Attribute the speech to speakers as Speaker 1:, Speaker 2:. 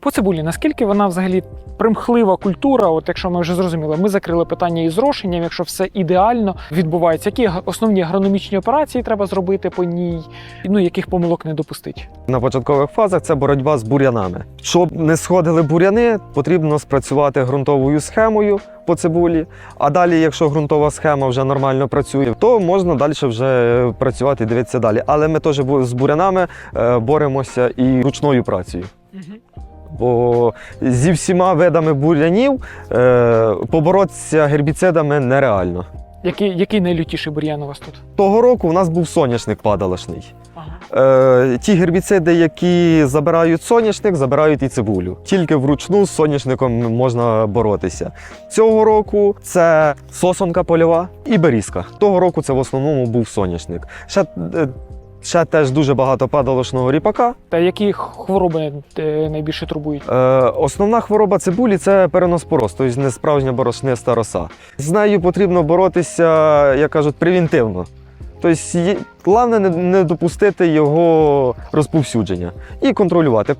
Speaker 1: По цибулі, наскільки вона взагалі примхлива культура? От якщо ми вже зрозуміли, ми закрили питання із зрошенням, якщо все ідеально відбувається, які основні агрономічні операції треба зробити по ній, ну яких помилок не допустити?
Speaker 2: На початкових фазах це боротьба з бур'янами. Щоб не сходили бур'яни, потрібно спрацювати ґрунтовою схемою по цибулі. А далі, якщо ґрунтова схема вже нормально працює, то можна далі вже працювати і дивитися далі. Але ми теж з бур'янами е, боремося і ручною працею. Бо зі всіма видами бур'янів е, поборотися гербіцидами нереально.
Speaker 1: Який, який найлютіший бур'ян у вас тут?
Speaker 2: Того року у нас був соняшник падалошний.
Speaker 1: Ага.
Speaker 2: Е, ті гербіциди, які забирають соняшник, забирають і цибулю. Тільки вручну з соняшником можна боротися. Цього року це сосонка польова і берізка. Того року це в основному був соняшник. Ще, е, ще теж дуже багато падалошного ріпака.
Speaker 1: Та які хвороби е, найбільше турбують?
Speaker 2: Е, основна хвороба цибулі це переноспороз, тобто несправжня борошниста роса. З нею потрібно боротися, як кажуть, превентивно. Тобто, головне не, не допустити його розповсюдження і контролювати.